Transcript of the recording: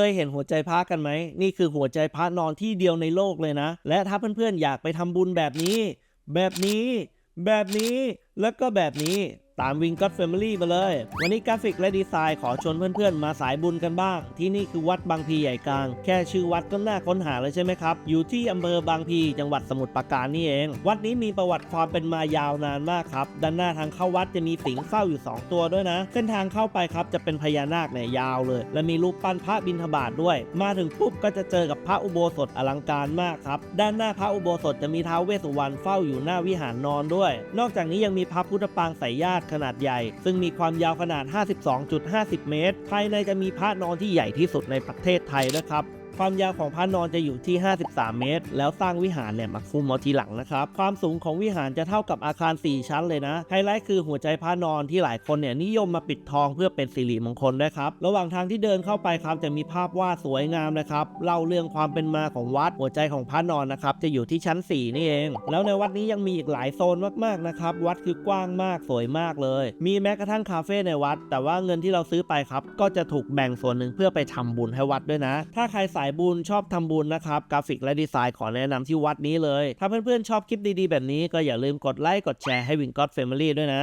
เคยเห็นหัวใจพระกันไหม นี่คือหัวใจพระนอนที่เดียวในโลกเลยนะ และถ้าเพื่อนๆอยากไปทำบุญแบบนี้ แบบนี้ แบบนี้ แล้วก็แบบนี้ ตามวิงก็ t แฟมิลี่มาเลย วันนี้กราฟิกและดีไซน์ขอชวนเพื่อนๆ มาสายบุญกันบ้าง ที่นี่คือวัดบางพีใหญ่กลาง แค่ชื่อวัดก็น่าค้นหาเลยใช่ไหมครับ อยู่ที่อำเภอบางพีจังหวัดสมุทรปราการนี่เอง วัดนี้มีประวัติความเป็นมายาวนานมากครับ ด้านหน้าทางเข้าวัดจะมีสิงเฝ้าอยู่ 2 ตัวด้วยนะ เส้นทางเข้าไปครับจะเป็นพญานาคเนี่ยยาวเลย และมีรูปปั้นพระบิณฑบาตด้วย มาถึงปุ๊บก็จะเจอกับพระอุโบสถอลังการมากครับด้านหน้าพระอุโบสถจะมีท้าวเวสสุวรรณเฝ้าอยู่หน้าวิหารนอนด้วย นอกจากนี้ยังมีพระพุทธปางสายญาติขนาดใหญ่ ซึ่งมีความยาวขนาด 52.50 เมตร ภายในจะมีพระนอนที่ใหญ่ที่สุดในประเทศไทยนะครับ ความยาวของพระนอนจะอยู่ที่ 53 เมตร แล้วสร้างวิหารเนี่ยมาคุมเอาทีหลังนะครับ ความสูงของวิหารจะเท่ากับอาคาร 4 ชั้นเลยนะ ไฮไลท์คือหัวใจพระนอนที่หลายคนเนี่ยนิยมมาปิดทองเพื่อเป็นสิริมงคลด้วยครับ ระหว่างทางที่เดินเข้าไปครับจะมีภาพวาดสวยงามนะครับ เล่าเรื่องความเป็นมาของวัด หัวใจของพระนอนนะครับจะอยู่ที่ชั้น 4 นี่เอง แล้วในวัดนี้ยังมีอีกหลายโซนมากๆนะครับ วัดคือกว้างมากสวยมากเลย มีแม้กระทั่งคาเฟ่ในวัด แต่ว่าเงินที่เราซื้อไปครับก็จะถูกแบ่งส่วนหนึ่งเพื่อไปทำบุญให้วัดด้วยนะ ถ้าใครสายบุญชอบทำบุญนะครับกราฟิกและดีไซน์ขอแนะนำที่วัดนี้เลย ถ้าเพื่อนๆชอบคลิปดีๆ แบบนี้ก็อย่าลืมกดไลค์กดแชร์ให้วิงก็ t แฟมิลี่ด้วยนะ